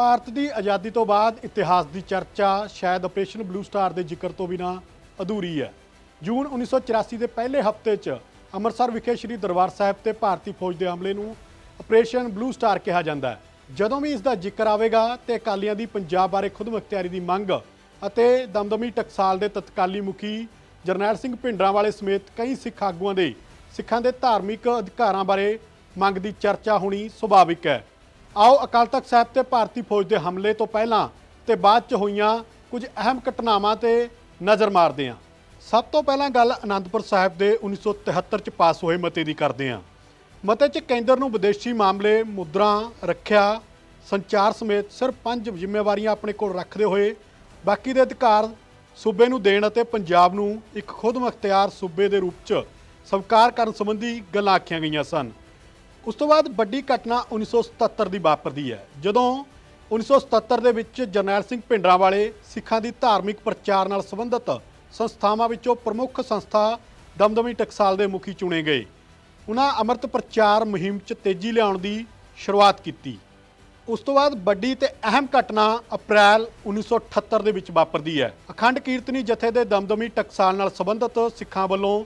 ਭਾਰਤ ਦੀ ਆਜ਼ਾਦੀ ਤੋਂ ਬਾਅਦ ਇਤਿਹਾਸ ਦੀ ਚਰਚਾ ਸ਼ਾਇਦ ਆਪਰੇਸ਼ਨ ਬਲੂ ਸਟਾਰ ਦੇ ਜ਼ਿਕਰ ਤੋਂ ਬਿਨਾ ਅਧੂਰੀ ਹੈ। ਜੂਨ 1984 ਦੇ ਪਹਿਲੇ ਹਫ਼ਤੇ 'ਚ ਅੰਮ੍ਰਿਤਸਰ ਵਿਖੇ ਸ੍ਰੀ ਦਰਬਾਰ ਸਾਹਿਬ ਤੇ ਭਾਰਤੀ ਫੌਜ ਦੇ ਹਮਲੇ ਨੂੰ ਆਪਰੇਸ਼ਨ ਬਲੂ ਸਟਾਰ ਕਿਹਾ ਜਾਂਦਾ ਹੈ। ਜਦੋਂ ਵੀ ਇਸ ਦਾ ਜ਼ਿਕਰ ਆਵੇਗਾ, ਤੇ ਅਕਾਲੀਆਂ ਦੀ ਪੰਜਾਬ ਬਾਰੇ ਖੁਦਮੁਖਤਿਆਰੀ ਦੀ ਮੰਗ ਅਤੇ ਦਮਦਮੀ ਟਕਸਾਲ ਦੇ ਤਤਕਾਲੀ ਮੁਖੀ ਜਰਨੈਲ ਸਿੰਘ ਭਿੰਡਰਾਂ ਵਾਲੇ ਸਮੇਤ ਕਈ ਸਿੱਖ ਆਗੂਆਂ ਦੇ, ਸਿੱਖਾਂ ਦੇ ਧਾਰਮਿਕ ਅਧਿਕਾਰਾਂ ਬਾਰੇ ਮੰਗ ਦੀ ਚਰਚਾ ਹੋਣੀ ਸੁਭਾਵਿਕ ਹੈ। ਆਓ ਅਕਾਲ ਤਖਤ ਸਾਹਿਬ ਤੇ ਭਾਰਤੀ ਫੌਜ ਦੇ ਹਮਲੇ ਤੋਂ ਪਹਿਲਾਂ ਤੇ ਬਾਅਦ ਚ ਹੋਈਆਂ ਕੁਝ ਅਹਿਮ ਘਟਨਾਵਾਂ ਤੇ ਨਜ਼ਰ ਮਾਰਦੇ ਹਾਂ। ਸਭ ਤੋਂ ਪਹਿਲਾਂ ਗੱਲ ਅਨੰਦਪੁਰ ਸਾਹਿਬ ਦੇ 1973 ਚ ਪਾਸ ਹੋਏ ਮਤੇ ਦੀ ਕਰਦੇ ਹਾਂ। ਮਤੇ ਚ ਕੇਂਦਰ ਨੂੰ ਵਿਦੇਸ਼ੀ ਮਾਮਲੇ, ਮੁਦਰਾ, ਰੱਖਿਆ, ਸੰਚਾਰ ਸਮੇਤ ਸਿਰਫ ਪੰਜ ਜ਼ਿੰਮੇਵਾਰੀਆਂ ਆਪਣੇ ਕੋਲ ਰੱਖਦੇ ਹੋਏ ਬਾਕੀ ਦੇ ਅਧਿਕਾਰ ਸੂਬੇ ਨੂੰ ਦੇਣ ਅਤੇ ਪੰਜਾਬ ਨੂੰ ਇੱਕ ਖੁਦਮੁਖਤਿਆਰ ਸੂਬੇ ਦੇ ਰੂਪ ਚ ਸਵੀਕਾਰ ਕਰਨ ਸੰਬੰਧੀ ਗੱਲਾਂ ਆਖੀਆਂ ਗਈਆਂ ਸਨ। ਉਸ ਤੋਂ ਬਾਅਦ ਵੱਡੀ ਘਟਨਾ 1977 ਦੀ ਵਾਪਰਦੀ ਹੈ, ਜਦੋਂ 1977 ਦੇ ਵਿੱਚ ਜਰਨੈਲ ਸਿੰਘ ਭਿੰਡਰਾਂ ਵਾਲੇ ਸਿੱਖਾਂ ਦੀ ਧਾਰਮਿਕ ਪ੍ਰਚਾਰ ਨਾਲ ਸੰਬੰਧਿਤ ਸੰਸਥਾਵਾਂ ਵਿੱਚੋਂ ਪ੍ਰਮੁੱਖ ਸੰਸਥਾ ਦਮਦਮੀ ਟਕਸਾਲ ਦੇ ਮੁਖੀ ਚੁਣੇ ਗਏ। ਉਹਨਾਂ ਅੰਮ੍ਰਿਤ ਪ੍ਰਚਾਰ ਮੁਹਿੰਮ 'ਚ ਤੇਜ਼ੀ ਲਿਆਉਣ ਦੀ ਸ਼ੁਰੂਆਤ ਕੀਤੀ। ਉਸ ਤੋਂ ਬਾਅਦ ਵੱਡੀ ਤੇ ਅਹਿਮ ਘਟਨਾ ਅਪ੍ਰੈਲ 1978 ਦੇ ਵਿੱਚ ਵਾਪਰਦੀ ਹੈ। ਅਖੰਡ ਕੀਰਤਨੀ ਜਥੇ ਦੇ ਦਮਦਮੀ ਟਕਸਾਲ ਨਾਲ ਸੰਬੰਧਿਤ ਸਿੱਖਾਂ ਵੱਲੋਂ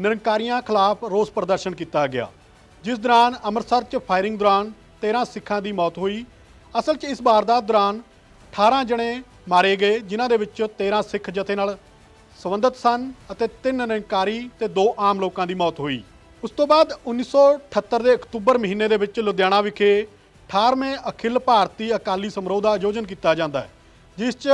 ਨਿਰੰਕਾਰੀਆਂ ਖਿਲਾਫ ਰੋਸ ਪ੍ਰਦਰਸ਼ਨ ਕੀਤਾ ਗਿਆ। ਜਿਸ ਦੌਰਾਨ ਅੰਮ੍ਰਿਤਸਰ 'ਚ ਫਾਇਰਿੰਗ ਦੌਰਾਨ 13 ਸਿੱਖਾਂ ਦੀ ਮੌਤ ਹੋਈ। ਅਸਲ 'ਚ ਇਸ ਵਾਰਦਾਤ ਦੌਰਾਨ 18 ਜਣੇ ਮਾਰੇ ਗਏ, ਜਿਨ੍ਹਾਂ ਦੇ ਵਿੱਚ 13 ਸਿੱਖ ਜਥੇ ਨਾਲ ਸੰਬੰਧਿਤ ਸਨ ਅਤੇ ਤਿੰਨ ਨਿਰੰਕਾਰੀ ਤੇ ਦੋ ਆਮ ਲੋਕਾਂ ਦੀ ਮੌਤ ਹੋਈ। ਉਸ ਤੋਂ ਬਾਅਦ 1978 ਦੇ ਅਕਤੂਬਰ ਮਹੀਨੇ ਦੇ ਵਿੱਚ ਲੁਧਿਆਣਾ ਵਿਖੇ 18ਵੇਂ ਅਖਿਲ ਭਾਰਤੀ ਅਕਾਲੀ ਸਮਾਰੋਹ ਦਾ ਆਯੋਜਨ ਕੀਤਾ ਜਾਂਦਾ ਹੈ, ਜਿਸ 'ਚ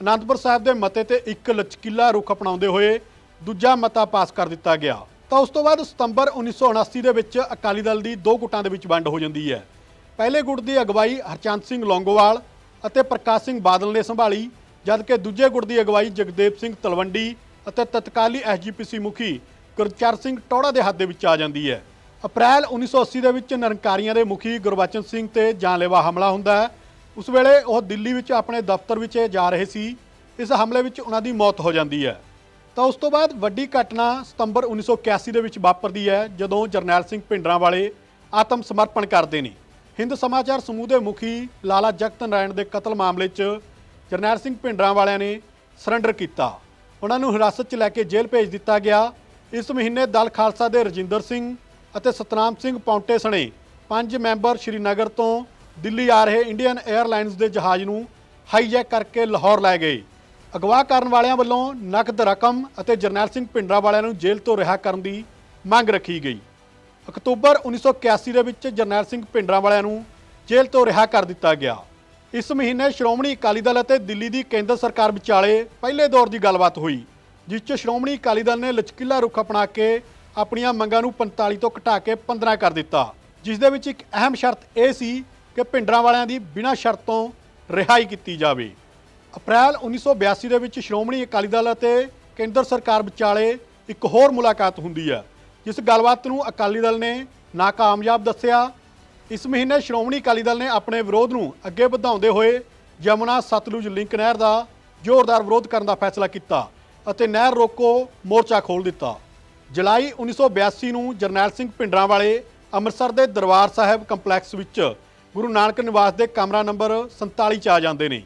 ਅਨੰਦਪੁਰ ਸਾਹਿਬ ਦੇ ਮਤੇ ਤੇ ਇੱਕ ਲਚਕੀਲਾ ਰੁਖ ਅਪਣਾਉਂਦੇ ਹੋਏ ਦੂਜਾ ਮਤਾ ਪਾਸ ਕਰ ਦਿੱਤਾ ਗਿਆ। ਤਾਂ ਉਸ ਤੋਂ ਬਾਅਦ ਸਤੰਬਰ 1979 ਦੇ ਵਿੱਚ ਅਕਾਲੀ ਦਲ ਦੀ ਦੋ ਗੁੱਟਾਂ ਦੇ ਵਿੱਚ ਵੰਡ ਹੋ ਜਾਂਦੀ ਹੈ। ਪਹਿਲੇ ਗੁੱਟ ਦੀ ਅਗਵਾਈ ਹਰਚੰਦ ਸਿੰਘ ਲੌਂਗੋਵਾਲ ਅਤੇ ਪ੍ਰਕਾਸ਼ ਸਿੰਘ ਬਾਦਲ ਨੇ ਸੰਭਾਲੀ ਜਦਕਿ ਦੂਜੇ ਗੁੱਟ ਦੀ ਅਗਵਾਈ ਜਗਦੇਵ ਸਿੰਘ ਤਲਵੰਡੀ ਅਤੇ ਤਤਕਾਲੀ ਐਸਜੀਪੀਸੀ ਮੁਖੀ ਗੁਰਚਰ ਸਿੰਘ ਟੌੜਾ ਦੇ ਹੱਥ ਦੇ ਵਿੱਚ ਆ ਜਾਂਦੀ ਹੈ। ਅਪ੍ਰੈਲ 1980 ਦੇ ਵਿੱਚ ਨਿਰੰਕਾਰੀਆਂ ਦੇ ਮੁਖੀ ਗੁਰਬਚਨ ਸਿੰਘ ਤੇ ਜਾਨਲੇਵਾ ਹਮਲਾ ਹੁੰਦਾ ਹੈ। ਉਸ ਵੇਲੇ ਉਹ ਦਿੱਲੀ ਵਿੱਚ ਆਪਣੇ ਦਫ਼ਤਰ ਵਿੱਚ ਜਾ ਰਹੇ ਸੀ। ਇਸ ਹਮਲੇ ਵਿੱਚ ਉਹਨਾਂ ਦੀ ਮੌਤ ਹੋ ਜਾਂਦੀ ਹੈ। ਤਾਂ ਉਸ ਤੋਂ ਬਾਅਦ ਵੱਡੀ ਘਟਨਾ ਸਤੰਬਰ 1981 ਦੇ ਵਿੱਚ ਵਾਪਰਦੀ ਹੈ, ਜਦੋਂ ਜਰਨੈਲ ਸਿੰਘ ਭਿੰਡਰਾਂ ਵਾਲੇ ਆਤਮ ਸਮਰਪਣ ਕਰਦੇ ਨੇ। ਹਿੰਦ ਸਮਾਚਾਰ ਸਮੂਹ ਦੇ ਮੁਖੀ ਲਾਲਾ ਜਗਤ ਨਾਰਾਇਣ ਦੇ ਕਤਲ ਮਾਮਲੇ 'ਚ ਜਰਨੈਲ ਸਿੰਘ ਭਿੰਡਰਾਂ ਵਾਲਿਆਂ ਨੇ ਸਰੈਂਡਰ ਕੀਤਾ। ਉਹਨਾਂ ਨੂੰ ਹਿਰਾਸਤ 'ਚ ਲੈ ਕੇ ਜੇਲ੍ਹ ਭੇਜ ਦਿੱਤਾ ਗਿਆ। ਇਸ ਮਹੀਨੇ ਦਲ ਖਾਲਸਾ ਦੇ ਰਜਿੰਦਰ ਸਿੰਘ ਅਤੇ ਸਤਨਾਮ ਸਿੰਘ ਪੌਂਟੇ ਸਣੇ ਪੰਜ ਮੈਂਬਰ ਸ਼੍ਰੀਨਗਰ ਤੋਂ ਦਿੱਲੀ ਆ ਰਹੇ ਇੰਡੀਅਨ 에ਅਰਲਾਈਨਸ ਦੇ ਜਹਾਜ਼ ਨੂੰ ਹਾਈਜੈਕ ਕਰਕੇ ਲਾਹੌਰ ਲੈ ਗਏ। ਅਗਵਾ ਕਰਨ ਵਾਲਿਆਂ ਵੱਲੋਂ ਨਕਦ ਰਕਮ ਅਤੇ ਜਰਨੈਲ ਸਿੰਘ ਭਿੰਡਰਾਂ ਵਾਲਿਆਂ ਨੂੰ ਜੇਲ੍ਹ ਤੋਂ ਰਿਹਾ ਕਰਨ ਦੀ ਮੰਗ ਰੱਖੀ ਗਈ। ਅਕਤੂਬਰ 1981 ਦੇ ਵਿੱਚ ਜਰਨੈਲ ਸਿੰਘ ਭਿੰਡਰਾਂ ਵਾਲਿਆਂ ਨੂੰ ਜੇਲ੍ਹ ਤੋਂ ਰਿਹਾ ਕਰ ਦਿੱਤਾ ਗਿਆ। ਇਸ ਮਹੀਨੇ ਸ਼੍ਰੋਮਣੀ ਅਕਾਲੀ ਦਲ ਅਤੇ ਦਿੱਲੀ ਦੀ ਕੇਂਦਰ ਸਰਕਾਰ ਵਿਚਾਲੇ ਪਹਿਲੇ ਦੌਰ ਦੀ ਗੱਲਬਾਤ ਹੋਈ, ਜਿਸ 'ਚ ਸ਼੍ਰੋਮਣੀ ਅਕਾਲੀ ਦਲ ਨੇ ਲਚਕੀਲਾ ਰੁਖ ਅਪਣਾ ਕੇ ਆਪਣੀਆਂ ਮੰਗਾਂ ਨੂੰ 45 ਤੋਂ ਘਟਾ ਕੇ 15 ਕਰ ਦਿੱਤਾ, ਜਿਸ ਦੇ ਵਿੱਚ ਇੱਕ ਅਹਿਮ ਸ਼ਰਤ ਇਹ ਸੀ ਕਿ ਭਿੰਡਰਾਂ ਵਾਲਿਆਂ ਦੀ ਬਿਨਾਂ ਸ਼ਰਤ ਤੋਂ ਰਿਹਾਈ ਕੀਤੀ ਜਾਵੇ। ਅਪ੍ਰੈਲ 1982 ਦੇ ਵਿੱਚ ਸ਼੍ਰੋਮਣੀ ਅਕਾਲੀ ਦਲ ਅਤੇ ਕੇਂਦਰ ਸਰਕਾਰ ਵਿਚਾਲੇ ਇੱਕ ਹੋਰ ਮੁਲਾਕਾਤ ਹੁੰਦੀ ਹੈ, ਜਿਸ ਗੱਲਬਾਤ ਨੂੰ ਅਕਾਲੀ ਦਲ ਨੇ ਨਾਕਾਮਯਾਬ ਦੱਸਿਆ। ਇਸ ਮਹੀਨੇ ਸ਼੍ਰੋਮਣੀ ਅਕਾਲੀ ਦਲ ਨੇ ਆਪਣੇ ਵਿਰੋਧ ਨੂੰ ਅੱਗੇ ਵਧਾਉਂਦੇ ਹੋਏ ਯਮੁਨਾ ਸਤਲੁਜ ਲਿੰਕ ਨਹਿਰ ਦਾ ਜ਼ੋਰਦਾਰ ਵਿਰੋਧ ਕਰਨ ਦਾ ਫੈਸਲਾ ਕੀਤਾ ਅਤੇ ਨਹਿਰ ਰੋਕੋ ਮੋਰਚਾ ਖੋਲ੍ਹ ਦਿੱਤਾ। ਜੁਲਾਈ 1982 ਨੂੰ ਜਰਨੈਲ ਸਿੰਘ ਭਿੰਡਰਾਂ ਵਾਲੇ ਅੰਮ੍ਰਿਤਸਰ ਦੇ ਦਰਬਾਰ ਸਾਹਿਬ ਕੰਪਲੈਕਸ ਵਿੱਚ ਗੁਰੂ ਨਾਨਕ ਨਿਵਾਸ ਦੇ ਕਮਰਾ ਨੰਬਰ 47 ਚ ਆ ਜਾਂਦੇ ਨੇ।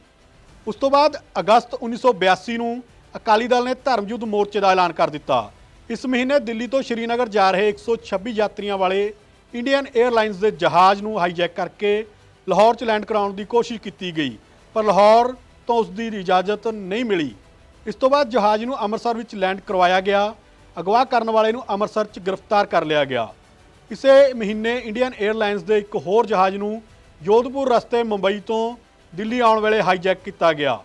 ਉਸ ਤੋਂ ਬਾਅਦ ਅਗਸਤ 1982 ਨੂੰ ਅਕਾਲੀ ਦਲ ਨੇ ਧਰਮ ਯੁੱਧ ਮੋਰਚੇ ਦਾ ਐਲਾਨ ਕਰ ਦਿੱਤਾ। ਇਸ ਮਹੀਨੇ ਦਿੱਲੀ ਤੋਂ ਸ਼੍ਰੀਨਗਰ ਜਾ ਰਹੇ 126 ਯਾਤਰੀਆਂ ਵਾਲੇ ਇੰਡੀਅਨ 에ਅਰਲਾਈਨਸ ਦੇ ਜਹਾਜ਼ ਨੂੰ ਹਾਈਜੈਕ ਕਰਕੇ ਲਾਹੌਰ 'ਚ ਲੈਂਡ ਕਰਾਉਣ ਦੀ ਕੋਸ਼ਿਸ਼ ਕੀਤੀ ਗਈ, ਪਰ ਲਾਹੌਰ ਤੋਂ ਉਸ ਦੀ ਇਜਾਜ਼ਤ ਨਹੀਂ ਮਿਲੀ। ਇਸ ਤੋਂ ਬਾਅਦ ਜਹਾਜ਼ ਨੂੰ ਅੰਮ੍ਰਿਤਸਰ ਵਿੱਚ ਲੈਂਡ ਕਰਵਾਇਆ ਗਿਆ, ਅਗਵਾ ਕਰਨ ਵਾਲੇ ਨੂੰ ਅੰਮ੍ਰਿਤਸਰ 'ਚ ਗ੍ਰਿਫਤਾਰ ਕਰ ਲਿਆ ਗਿਆ। ਇਸੇ ਮਹੀਨੇ ਇੰਡੀਅਨ 에ਅਰਲਾਈਨਸ ਦੇ ਇੱਕ ਹੋਰ ਜਹਾਜ਼ ਨੂੰ ਜੋਧਪੁਰ ਰਸਤੇ ਮੁੰਬਈ ਤੋਂ ਦਿੱਲੀ ਆਉਣ ਵੇਲੇ ਹਾਈਜੈਕ ਕੀਤਾ ਗਿਆ।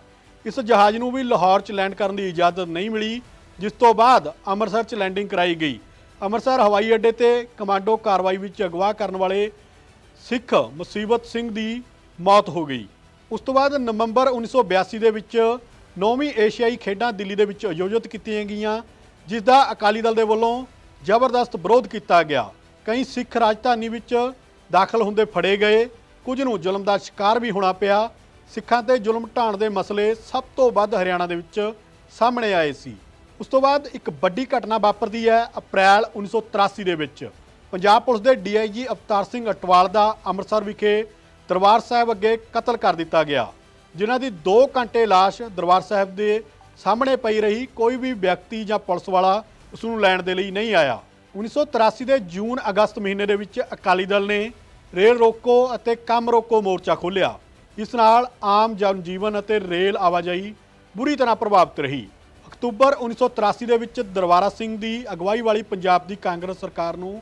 ਇਸ ਜਹਾਜ਼ ਨੂੰ ਵੀ ਲਾਹੌਰ 'ਚ ਲੈਂਡ ਕਰਨ ਦੀ ਇਜਾਜ਼ਤ ਨਹੀਂ ਮਿਲੀ, ਜਿਸ ਤੋਂ ਬਾਅਦ ਅੰਮ੍ਰਿਤਸਰ 'ਚ ਲੈਂਡਿੰਗ ਕਰਾਈ ਗਈ। ਅੰਮ੍ਰਿਤਸਰ ਹਵਾਈ ਅੱਡੇ ਤੇ ਕਮਾਂਡੋ ਕਾਰਵਾਈ ਵਿੱਚ ਅਗਵਾ ਕਰਨ ਵਾਲੇ ਸਿੱਖ ਮੁਸੀਬਤ ਸਿੰਘ ਦੀ ਮੌਤ ਹੋ ਗਈ। ਉਸ ਤੋਂ ਬਾਅਦ ਨਵੰਬਰ 1982 ਦੇ ਵਿੱਚ ਨੌਵੀਂ ਏਸ਼ੀਆਈ ਖੇਡਾਂ ਦਿੱਲੀ ਦੇ ਵਿੱਚ ਆਯੋਜਿਤ ਕੀਤੀਆਂ ਗਈਆਂ, ਜਿਸ ਦਾ ਅਕਾਲੀ ਦਲ ਦੇ ਵੱਲੋਂ ਜ਼ਬਰਦਸਤ ਵਿਰੋਧ ਕੀਤਾ ਗਿਆ। ਕਈ ਸਿੱਖ ਰਾਜਧਾਨੀ ਵਿੱਚ ਦਾਖਲ ਹੁੰਦੇ ਫੜੇ ਗਏ। ਕੁਝ ਨੂੰ ਜ਼ੁਲਮ ਦਾ ਸ਼ਿਕਾਰ ਵੀ ਹੋਣਾ ਪਿਆ। ਸਿੱਖਾਂ ਤੇ ਜ਼ੁਲਮ ਢਾਣ ਦੇ ਮਸਲੇ ਸਭ ਤੋਂ ਵੱਧ ਹਰਿਆਣਾ ਦੇ ਵਿੱਚ ਸਾਹਮਣੇ ਆਏ ਸੀ। ਉਸ ਤੋਂ ਬਾਅਦ ਇੱਕ ਵੱਡੀ ਘਟਨਾ ਵਾਪਰਦੀ ਹੈ ਅਪ੍ਰੈਲ 1983 ਦੇ ਵਿੱਚ। ਪੰਜਾਬ ਪੁਲਿਸ ਦੇ ਡੀਆਈਜੀ ਅਵਤਾਰ ਸਿੰਘ ਅਟਵਾਲ ਦਾ ਅੰਮ੍ਰਿਤਸਰ ਵਿਖੇ ਦਰਬਾਰ ਸਾਹਿਬ ਅੱਗੇ ਕਤਲ ਕਰ ਦਿੱਤਾ ਗਿਆ। ਜਿਨ੍ਹਾਂ ਦੀ 2 ਘੰਟੇ ਲਾਸ਼ ਦਰਬਾਰ ਸਾਹਿਬ ਦੇ ਸਾਹਮਣੇ ਪਈ ਰਹੀ। ਕੋਈ ਵੀ ਵਿਅਕਤੀ ਜਾਂ ਪੁਲਿਸ ਵਾਲਾ ਉਸ ਨੂੰ ਲੈਣ ਦੇ ਲਈ ਨਹੀਂ ਆਇਆ। 1983 ਦੇ ਜੂਨ ਅਗਸਤ ਮਹੀਨੇ ਦੇ ਵਿੱਚ ਅਕਾਲੀ ਦਲ ਨੇ ਰੇਲ ਰੋਕੋ ਅਤੇ ਕੰਮ ਰੋਕੋ ਮੋਰਚਾ ਖੋਲ੍ਹਿਆ। ਇਸ ਨਾਲ ਆਮ ਜਨਜੀਵਨ ਅਤੇ ਰੇਲ ਆਵਾਜਾਈ ਬੁਰੀ ਤਰ੍ਹਾਂ ਪ੍ਰਭਾਵਿਤ ਰਹੀ। ਅਕਤੂਬਰ 1983 ਦੇ ਵਿੱਚ ਦਰਬਾਰਾ ਸਿੰਘ ਦੀ ਅਗਵਾਈ ਵਾਲੀ ਪੰਜਾਬ ਦੀ ਕਾਂਗਰਸ ਸਰਕਾਰ ਨੂੰ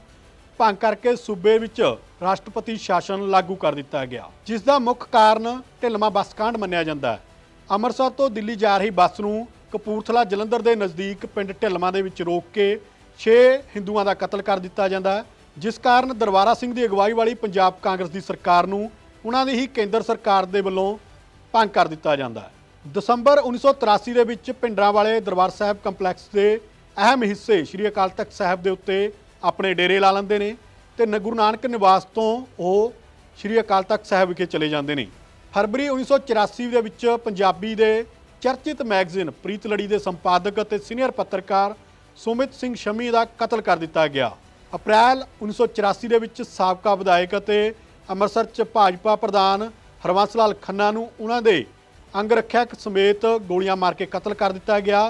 ਭੰਗ ਕਰਕੇ ਸੂਬੇ ਵਿੱਚ ਰਾਸ਼ਟਰਪਤੀ ਸ਼ਾਸਨ ਲਾਗੂ ਕਰ ਦਿੱਤਾ ਗਿਆ, ਜਿਸ ਦਾ ਮੁੱਖ ਕਾਰਨ ਢਿਲਮਾ ਬੱਸ ਕਾਂਡ ਮੰਨਿਆ ਜਾਂਦਾ ਹੈ। ਅੰਮ੍ਰਿਤਸਰ ਤੋਂ ਦਿੱਲੀ ਜਾ ਰਹੀ ਬੱਸ ਨੂੰ ਕਪੂਰਥਲਾ ਜਲੰਧਰ ਦੇ ਨਜ਼ਦੀਕ ਪਿੰਡ ਢਿਲਮਾ ਦੇ ਵਿੱਚ ਰੋਕ ਕੇ 6 ਹਿੰਦੂਆਂ ਦਾ ਕਤਲ ਕਰ ਦਿੱਤਾ ਜਾਂਦਾ ਹੈ। ਜਿਸ ਕਾਰਨ ਦਰਬਾਰਾ ਸਿੰਘ ਦੀ ਅਗਵਾਈ ਵਾਲੀ ਪੰਜਾਬ ਕਾਂਗਰਸ ਦੀ ਸਰਕਾਰ ਨੂੰ ਉਹਨਾਂ ਦੀ ਹੀ ਕੇਂਦਰ ਸਰਕਾਰ ਦੇ ਵੱਲੋਂ ਭੰਗ ਕਰ ਦਿੱਤਾ ਜਾਂਦਾ ਹੈ। ਦਸੰਬਰ 1983 ਦੇ ਵਿੱਚ ਪਿੰਡਰਾਂ ਵਾਲੇ ਦਰਬਾਰ ਸਾਹਿਬ ਕੰਪਲੈਕਸ ਦੇ ਅਹਿਮ ਹਿੱਸੇ ਸ੍ਰੀ ਅਕਾਲ ਤਖਤ ਸਾਹਿਬ ਦੇ ਉੱਤੇ ਆਪਣੇ ਡੇਰੇ ਲਾ ਲੈਂਦੇ ਨੇ ਤੇ ਗੁਰੂ ਨਾਨਕ ਨਿਵਾਸ ਤੋਂ ਉਹ ਸ੍ਰੀ ਅਕਾਲ ਤਖਤ ਸਾਹਿਬ ਵਿਖੇ ਚਲੇ ਜਾਂਦੇ ਨੇ। ਫਰਵਰੀ 1984 ਦੇ ਵਿੱਚ ਪੰਜਾਬੀ ਦੇ ਚਰਚਿਤ ਮੈਗਜ਼ੀਨ ਪ੍ਰੀਤ ਲੜੀ ਦੇ ਸੰਪਾਦਕ ਅਤੇ ਸੀਨੀਅਰ ਪੱਤਰਕਾਰ ਸੁਮਿਤ ਸਿੰਘ ਸ਼ਮੀ ਦਾ ਕਤਲ ਕਰ ਦਿੱਤਾ ਗਿਆ। ਅਪ੍ਰੈਲ 1984 ਦੇ ਵਿੱਚ ਸਾਬਕਾ ਵਿਧਾਇਕ ਅਤੇ ਅੰਮ੍ਰਿਤਸਰ ਚ ਭਾਜਪਾ ਪ੍ਰਧਾਨ ਹਰਵੰਸ ਲਾਲ ਖੰਨਾ ਨੂੰ ਉਹਨਾਂ ਦੇ ਅੰਗ ਰੱਖਿਅਕ ਸਮੇਤ ਗੋਲੀਆਂ ਮਾਰ ਕੇ ਕਤਲ ਕਰ ਦਿੱਤਾ ਗਿਆ।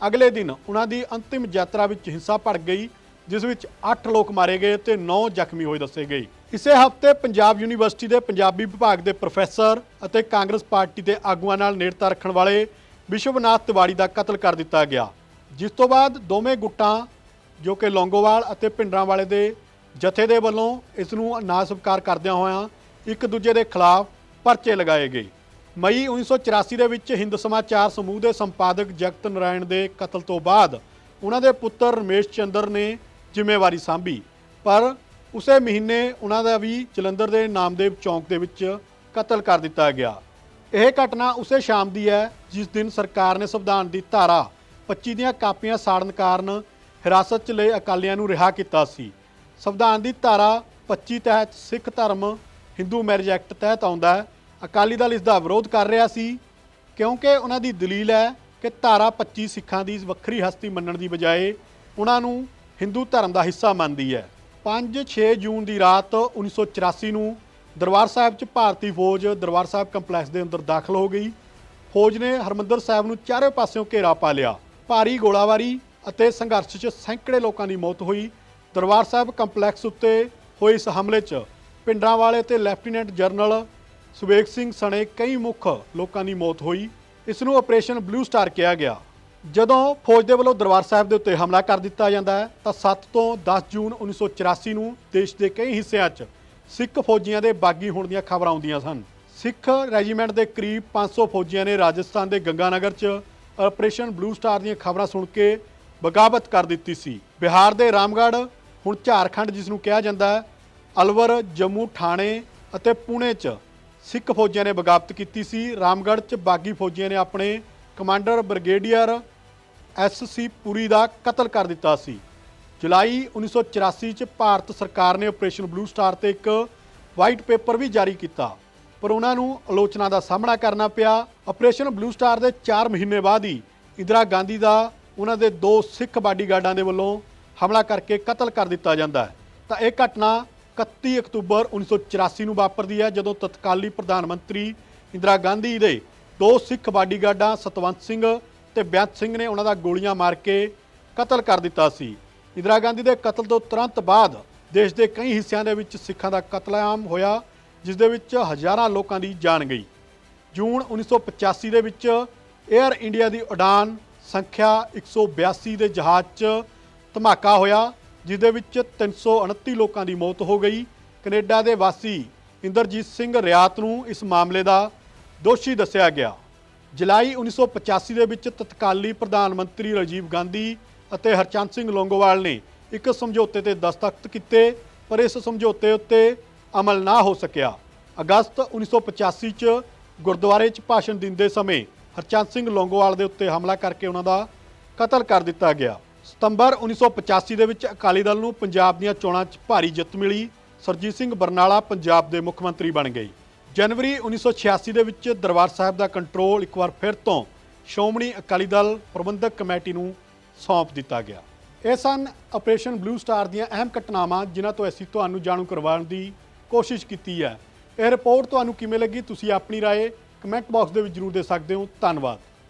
ਅਗਲੇ ਦਿਨ ਉਹਨਾਂ ਦੀ ਅੰਤਿਮ ਯਾਤਰਾ ਵਿੱਚ ਹਿੰਸਾ ਭੜ ਗਈ, ਜਿਸ ਵਿੱਚ 8 ਲੋਕ ਮਾਰੇ ਗਏ ਤੇ 9 ਜ਼ਖਮੀ ਹੋਏ ਦੱਸੇ ਗਏ। ਇਸੇ ਹਫ਼ਤੇ ਪੰਜਾਬ ਯੂਨੀਵਰਸਿਟੀ ਦੇ ਪੰਜਾਬੀ ਵਿਭਾਗ ਦੇ ਪ੍ਰੋਫੈਸਰ ਅਤੇ ਕਾਂਗਰਸ ਪਾਰਟੀ ਦੇ ਆਗੂਆਂ ਨਾਲ ਨੇੜਤਾ ਰੱਖਣ ਵਾਲੇ ਵਿਸ਼ਵਨਾਥ ਤਿਵਾੜੀ ਦਾ ਕਤਲ ਕਰ ਦਿੱਤਾ ਗਿਆ, ਜਿਸ ਤੋਂ ਬਾਅਦ ਦੋਵੇਂ ਗੁੱਟਾਂ ਜੋ ਕਿ ਲੌਂਗੋਵਾਲ ਅਤੇ ਪਿੰਡਰਾਂ ਵਾਲੇ ਦੇ ਜਥੇ ਦੇ ਵੱਲੋਂ ਇਸ ਨੂੰ ਨਾ ਸਵੀਕਾਰ ਕਰਦਿਆਂ ਹੋਇਆਂ ਇੱਕ ਦੂਜੇ ਦੇ ਖਿਲਾਫ ਪਰਚੇ ਲਗਾਏ ਗਏ। ਮਈ 1984 ਦੇ ਵਿੱਚ ਹਿੰਦ ਸਮਾਚਾਰ ਸਮੂਹ ਦੇ ਸੰਪਾਦਕ ਜਗਤ ਨਾਰਾਇਣ ਦੇ ਕਤਲ ਤੋਂ ਬਾਅਦ ਉਹਨਾਂ ਦੇ ਪੁੱਤਰ ਰਮੇਸ਼ ਚੰਦਰ ਨੇ ਜ਼ਿੰਮੇਵਾਰੀ ਸੰਭੀ। ਪਰ ਉਸੇ ਮਹੀਨੇ ਉਹਨਾਂ ਦਾ ਵੀ ਜਲੰਧਰ ਦੇ ਨਾਮਦੇਵ ਚੌਂਕ ਦੇ ਵਿੱਚ ਕਤਲ ਕਰ ਦਿੱਤਾ ਗਿਆ। ਇਹ ਘਟਨਾ ਉਸੇ ਸ਼ਾਮ ਦੀ ਹੈ ਜਿਸ ਦਿਨ ਸਰਕਾਰ ਨੇ ਸੰਵਿਧਾਨ ਦੀ ਧਾਰਾ 25 ਦੀਆਂ ਕਾਪੀਆਂ ਸਾੜਨ ਕਾਰਨ ਹਿਰਾਸਤ 'ਚ ਲਏ ਅਕਾਲੀਆਂ ਨੂੰ ਰਿਹਾ ਕੀਤਾ ਸੀ। ਸੰਵਿਧਾਨ ਦੀ ਧਾਰਾ 25 ਤਹਿਤ ਸਿੱਖ ਧਰਮ ਹਿੰਦੂ ਮੈਰਿਜ ਐਕਟ ਤਹਿਤ ਆਉਂਦਾ ਹੈ। ਅਕਾਲੀ ਦਲ ਇਸ ਦਾ ਵਿਰੋਧ ਕਰ ਰਿਹਾ ਸੀ, ਕਿਉਂਕਿ ਉਹਨਾਂ ਦੀ ਦਲੀਲ ਹੈ ਕਿ ਧਾਰਾ 25 ਸਿੱਖਾਂ ਦੀ ਵੱਖਰੀ ਹਸਤੀ ਮੰਨਣ ਦੀ ਬਜਾਏ ਉਹਨਾਂ ਨੂੰ ਹਿੰਦੂ ਧਰਮ ਦਾ ਹਿੱਸਾ ਮੰਨਦੀ ਹੈ। 5-6 ਜੂਨ ਦੀ ਰਾਤ 1984 ਨੂੰ ਦਰਬਾਰ ਸਾਹਿਬ 'ਚ ਭਾਰਤੀ ਫੌਜ ਦਰਬਾਰ ਸਾਹਿਬ ਕੰਪਲੈਕਸ ਦੇ ਅੰਦਰ ਦਾਖਲ ਹੋ ਗਈ। ਫੌਜ ਨੇ ਹਰਮੰਦਰ ਸਾਹਿਬ ਨੂੰ ਚਾਰੇ ਪਾਸਿਓਂ ਘੇਰਾ ਪਾ ਲਿਆ। ਭਾਰੀ ਗੋਲਾਬਾਰੀ ਅਤੇ ਸੰਘਰਸ਼ 'ਚ ਸੈਂਕੜੇ ਲੋਕਾਂ ਦੀ ਮੌਤ ਹੋਈ। ਦਰਬਾਰ ਸਾਹਿਬ ਕੰਪਲੈਕਸ ਉੱਤੇ ਹੋਏ ਇਸ ਹਮਲੇ 'ਚ ਪਿੰਡਾਂ ਵਾਲੇ ਤੇ ਲੈਫਟੀਨੈਂਟ ਜਨਰਲ ਸੁਬੇਗ ਸਿੰਘ ਸਣੇ ਕਈ ਮੁੱਖ ਲੋਕਾਂ ਦੀ ਮੌਤ ਹੋਈ। ਇਸ ਨੂੰ ਆਪਰੇਸ਼ਨ ਬਲੂ ਸਟਾਰ ਕਿਹਾ ਗਿਆ। ਜਦੋਂ ਫੌਜ ਦੇ ਵੱਲੋਂ ਦਰਬਾਰ ਸਾਹਿਬ ਦੇ ਉੱਤੇ ਹਮਲਾ ਕਰ ਦਿੱਤਾ ਜਾਂਦਾ ਹੈ, ਤਾਂ 7 ਤੋਂ 10 ਜੂਨ 1984 ਨੂੰ ਦੇਸ਼ ਦੇ ਕਈ ਹਿੱਸਿਆਂ 'ਚ ਸਿੱਖ ਫੌਜੀਆਂ ਦੇ ਬਾਗੀ ਹੋਣ ਦੀਆਂ ਖਬਰਾਂ ਆਉਂਦੀਆਂ ਸਨ। ਸਿੱਖ ਰੈਜੀਮੈਂਟ ਦੇ ਕਰੀਬ 500 ਫੌਜੀਆਂ ਨੇ ਰਾਜਸਥਾਨ ਦੇ ਗੰਗਾਨਗਰ 'ਚ ਆਪਰੇਸ਼ਨ ਬਲੂ ਸਟਾਰ ਦੀਆਂ ਖਬਰਾਂ ਸੁਣ ਕੇ ਬਗਾਵਤ ਕਰ ਦਿੱਤੀ ਸੀ। ਬਿਹਾਰ ਦੇ ਰਾਮਗੜ੍ਹ, ਹੁਣ ਝਾਰਖੰਡ ਜਿਸ ਨੂੰ ਕਿਹਾ ਜਾਂਦਾ ਹੈ, ਅਲਵਰ, ਜੰਮੂ ਥਾਣੇ ਅਤੇ ਪੁਣੇ 'ਚ ਸਿੱਖ ਫੌਜੀਆਂ ਨੇ ਬਗਾਵਤ ਕੀਤੀ ਸੀ। ਰਾਮਗੜ੍ਹ 'ਚ ਬਾਗੀ ਫੌਜੀਆਂ ਨੇ ਆਪਣੇ ਕਮਾਂਡਰ ਬ੍ਰਿਗੇਡੀਅਰ ਐਸਸੀ ਪੁਰੀ ਦਾ ਕਤਲ ਕਰ ਦਿੱਤਾ ਸੀ। ਜੁਲਾਈ 1984 ਚ ਭਾਰਤ ਸਰਕਾਰ ਨੇ ਆਪਰੇਸ਼ਨ ਬਲੂ ਸਟਾਰ ਤੇ ਇੱਕ ਵਾਈਟ ਪੇਪਰ ਵੀ ਜਾਰੀ ਕੀਤਾ। ਪਰ ਉਹਨਾਂ ਨੂੰ ਆਲੋਚਨਾ ਦਾ ਸਾਹਮਣਾ ਕਰਨਾ ਪਿਆ। ਆਪਰੇਸ਼ਨ ਬਲੂ ਸਟਾਰ ਦੇ 4 ਮਹੀਨੇ ਬਾਅਦ ਹੀ ਇੰਦਰਾ ਗਾਂਧੀ ਦਾ ਉਹਨਾਂ ਦੇ ਦੋ ਸਿੱਖ ਬਾਡੀਗਾਰਡਾਂ ਦੇ ਵੱਲੋਂ ਹਮਲਾ ਕਰਕੇ ਕਤਲ ਕਰ ਦਿੱਤਾ ਜਾਂਦਾ ਹੈ। ਤਾਂ ਇਹ ਘਟਨਾ 31 ਅਕਤੂਬਰ 1984 ਨੂੰ ਵਾਪਰਦੀ ਹੈ, ਜਦੋਂ ਤਤਕਾਲੀ ਪ੍ਰਧਾਨ ਮੰਤਰੀ ਇੰਦਰਾ ਗਾਂਧੀ ਦੇ ਦੋ ਸਿੱਖ ਬਾਡੀਗਾਰਡਾਂ ਸਤਵੰਤ ਸਿੰਘ ਤੇ ਬੇਅੰਤ ਸਿੰਘ ਨੇ ਉਹਨਾਂ ਦਾ ਗੋਲੀਆਂ ਮਾਰ ਕੇ ਕਤਲ ਕਰ ਦਿੱਤਾ ਸੀ। ਇੰਦਰਾ ਗਾਂਧੀ ਦੇ ਕਤਲ ਤੋਂ ਤੁਰੰਤ ਬਾਅਦ ਦੇਸ਼ ਦੇ ਕਈ ਹਿੱਸਿਆਂ ਦੇ ਵਿੱਚ ਸਿੱਖਾਂ ਦਾ ਕਤਲੇਆਮ ਹੋਇਆ, ਜਿਸ ਦੇ ਵਿੱਚ ਹਜ਼ਾਰਾਂ ਲੋਕਾਂ ਦੀ ਜਾਨ ਗਈ। ਜੂਨ 1985 ਦੇ ਵਿੱਚ 에ਅਰ ਇੰਡੀਆ ਦੀ ਉਡਾਨ ਸੰਖਿਆ 182 ਦੇ ਜਹਾਜ਼ 'ਚ ਧਮਾਕਾ ਹੋਇਆ ਜਿਸ ਦੇ ਵਿੱਚ 329 ਲੋਕਾਂ ਦੀ ਮੌਤ ਹੋ ਗਈ। ਕੈਨੇਡਾ ਦੇ ਵਾਸੀ ਇੰਦਰਜੀਤ ਸਿੰਘ ਰਿਆਤ ਨੂੰ ਇਸ ਮਾਮਲੇ ਦਾ ਦੋਸ਼ੀ ਦੱਸਿਆ ਗਿਆ। ਜੁਲਾਈ 1985 ਦੇ ਵਿੱਚ ਤਤਕਾਲੀ ਪ੍ਰਧਾਨ ਮੰਤਰੀ ਰਾਜੀਵ ਗਾਂਧੀ ਅਤੇ ਹਰਚੰਦ ਸਿੰਘ ਲੋਂਗੋਵਾਲ ਨੇ ਇੱਕ ਸਮਝੌਤੇ ਤੇ ਦਸਤਖਤ ਕੀਤੇ, ਪਰ ਇਸ ਸਮਝੌਤੇ ਉੱਤੇ ਅਮਲ ਨਾ ਹੋ ਸਕਿਆ। ਅਗਸਤ 1985 ਚ ਗੁਰਦੁਆਰੇ 'ਚ ਭਾਸ਼ਣ ਦਿੰਦੇ ਸਮੇਂ ਹਰਚੰਦ ਸਿੰਘ ਲੋਂਗੋਵਾਲ ਦੇ ਉੱਤੇ ਹਮਲਾ ਕਰਕੇ ਉਹਨਾਂ ਦਾ ਕਤਲ ਕਰ ਦਿੱਤਾ ਗਿਆ ਸਤੰਬਰ 1985 ਦੇ ਵਿੱਚ ਅਕਾਲੀ ਦਲ ਨੂੰ ਪੰਜਾਬ ਦੀਆਂ ਚੋਣਾਂ 'ਚ ਭਾਰੀ ਜਿੱਤ ਮਿਲੀ ਸਰਜੀਤ ਸਿੰਘ ਬਰਨਾਲਾ ਪੰਜਾਬ ਦੇ ਮੁੱਖ ਮੰਤਰੀ ਬਣ ਗਏ ਜਨਵਰੀ 1986 ਦੇ ਵਿੱਚ ਦਰਬਾਰ ਸਾਹਿਬ ਦਾ ਕੰਟਰੋਲ ਇੱਕ ਵਾਰ ਫਿਰ ਤੋਂ ਸ਼੍ਰੋਮਣੀ ਅਕਾਲੀ ਦਲ ਪ੍ਰਬੰਧਕ ਕਮੇਟੀ ਨੂੰ ਸੌਂਪ ਦਿੱਤਾ ਗਿਆ ਇਹ ਸਨ ਆਪਰੇਸ਼ਨ ਬਲੂ ਸਟਾਰ ਦੀਆਂ ਅਹਿਮ ਘਟਨਾਵਾਂ ਜਿਨ੍ਹਾਂ ਤੋਂ ਅਸੀਂ ਤੁਹਾਨੂੰ ਜਾਣੂ ਕਰਵਾਉਣ ਦੀ ਕੋਸ਼ਿਸ਼ ਕੀਤੀ ਹੈ ਇਹ ਰਿਪੋਰਟ ਤੁਹਾਨੂੰ ਕਿਵੇਂ ਲੱਗੀ ਤੁਸੀਂ ਆਪਣੀ رائے ਕਮੈਂਟ ਬਾਕਸ ਦੇ ਵਿੱਚ ਜਰੂਰ ਦੇ ਸਕਦੇ ਹੋ। ਧੰਨਵਾਦ।